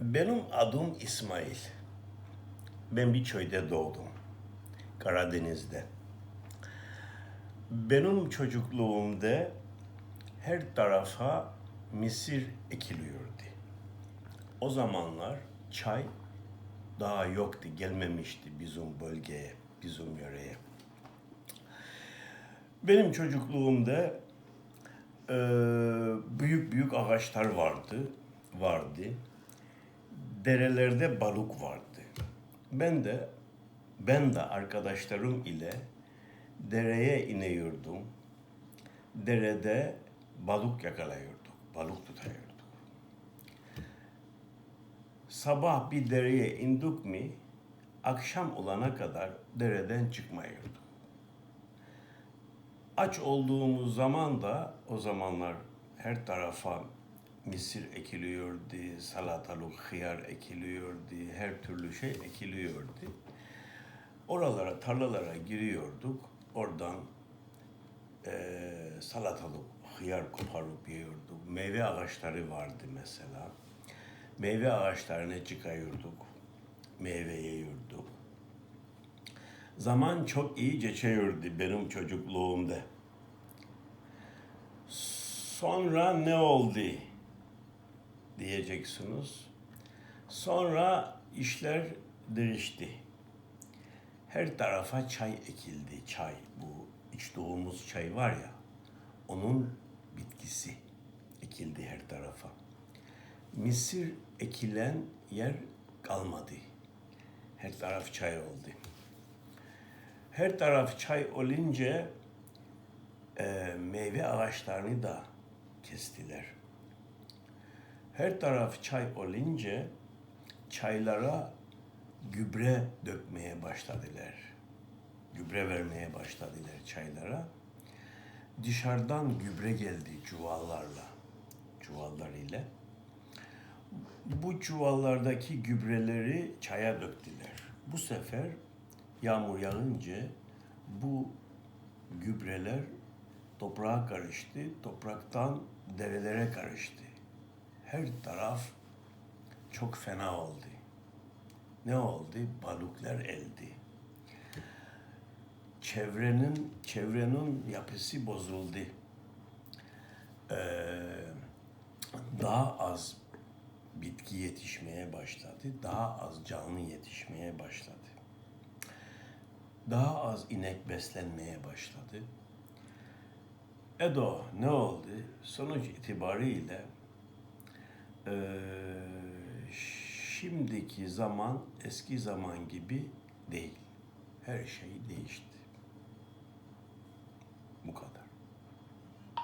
Benim adım İsmail. Ben bir köyde doğdum. Karadeniz'de. Benim çocukluğumda her tarafa misir ekiliyordu. O zamanlar çay daha yoktu, gelmemişti bizim bölgeye, bizim yöreye. Benim çocukluğumda büyük büyük ağaçlar vardı, vardı. Derelerde balık vardı. Ben de ben de arkadaşlarım ile dereye iniyordum. Derede balık yakalayorduk, balık tutuyorduk. Sabah bir dereye indik mi, akşam olana kadar dereden çıkmayorduk. Aç olduğumuz zaman da o zamanlar her tarafa misir ekiliyordu, salatalık, hıyar ekiliyordu, her türlü şey ekiliyordu. Oralara, tarlalara giriyorduk. Oradan eee salatalık, hıyar koparıp yiyorduk. Meyve ağaçları vardı mesela. Meyve ağaçlarına çıkıyorduk. Meyve yiyorduk. Zaman çok iyi geçiyordu benim çocukluğumda. Sonra ne oldu diyeceksiniz. Sonra işler değişti. Her tarafa çay ekildi. Çay, bu içtiğimiz çay var ya, onun bitkisi ekildi her tarafa. Mısır ekilen yer kalmadı. Her taraf çay oldu. Her taraf çay olunca e, meyve ağaçlarını da kestiler. Her taraf çay olunca çaylara gübre dökmeye başladılar. Gübre vermeye başladılar çaylara. Dışarıdan gübre geldi çuvallarla, çuvallar ile. Bu çuvallardaki gübreleri çaya döktüler. Bu sefer yağmur yağınca bu gübreler toprağa karıştı, topraktan derelere karıştı. Her taraf çok fena oldu. Ne oldu? Balıklar eldi. Çevrenin çevrenin yapısı bozuldu. Ee, daha az bitki yetişmeye başladı. Daha az canlı yetişmeye başladı. Daha az inek beslenmeye başladı. Edo ne oldu? Sonuç itibariyle eee, şimdiki zaman eski zaman gibi değil. Her şey değişti.